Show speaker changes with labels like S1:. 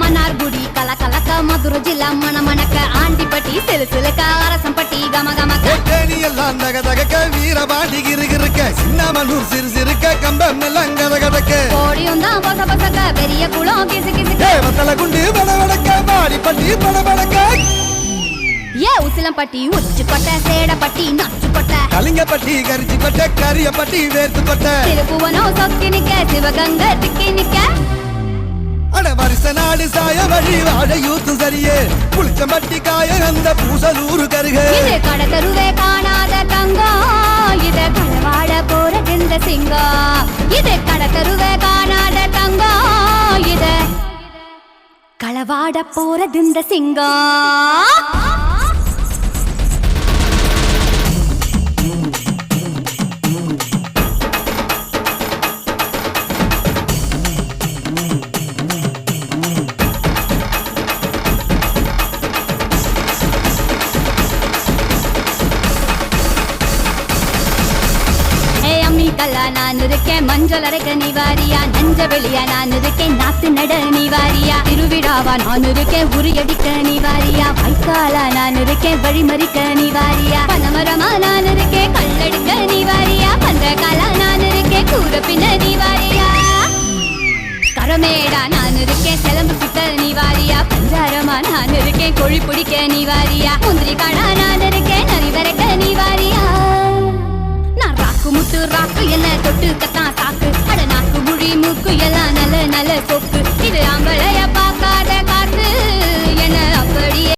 S1: மன்னார்குடி கல கலக்க மதுரை ஜில்லா மண மணக்க ஆண்டிப்பட்டி சிலு சிலுக்க அரசம்பட்டி கம கமக்க.
S2: எல்லாம் தக தகக்க வீரபாண்டி கிருகிருக்க சின்னமனூர் சிறு சிறுக்க கம்பம் எல்லாம் கத கதக்க.
S1: கோடியும் தான் பொச பொசக்க பெரிய குளம் கிசு கிசுக்க
S2: தேவத்தல குண்டு பட வடக்க மாடிப்பட்டி பட வடக்க.
S1: ஏ உசிலம்பட்டி உச்சிக்கொட்டை சேடப்பட்டி நச்சுக்கொட்டை
S2: கலிங்கப்பட்டி கரிச்சி கொட்ட கரியப்பட்டி வேர்த்து கொட்ட
S1: திருப்புவனம் சொக்கி நிக்க சிவகங்கை
S2: அட நாடு சாய வழி வாழ யூத்து சரியே. புளிச்ச மட்டி காய அந்த பூசலூரு கருக. இது
S1: கடத்தருவே காணாத தங்கம் இத களவாட போறது இந்த சிங்கம் இது கடத்தருவே காணாத தங்கம் இத களவாட போறது இந்த சிங்கம் மண்டலா நான் இருக்கேன். மஞ்சள் அரைக்க நிவாரியா நஞ்ச வெளியா? நான் இருக்கேன். நாத்து நட நிவாரியா திருவிழாவா? நான் இருக்கேன். உரியடிக்க நிவாரியா வாய்க்காலா நான் இருக்கேன். வழிமறிக்க நிவாரியா பனமரமா? நான் இருக்கேன். கல்லடிக்க நிவாரியா பந்தகாலா நான் இருக்கேன். கூற பின்ன நிவாரியா கரமேடா? நான் இருக்கேன். சிலம்பு சுத்த நிவாரியா பஞ்சாரமா? நான் இருக்கேன். கொழி பிடிக்க நிவாரியா முந்திரி காடா? போட்டு கத்தான் சாக்கு. அட நாக்கு முழி மூக்கு எல்லாம் நல்ல நல்ல சோப்பு.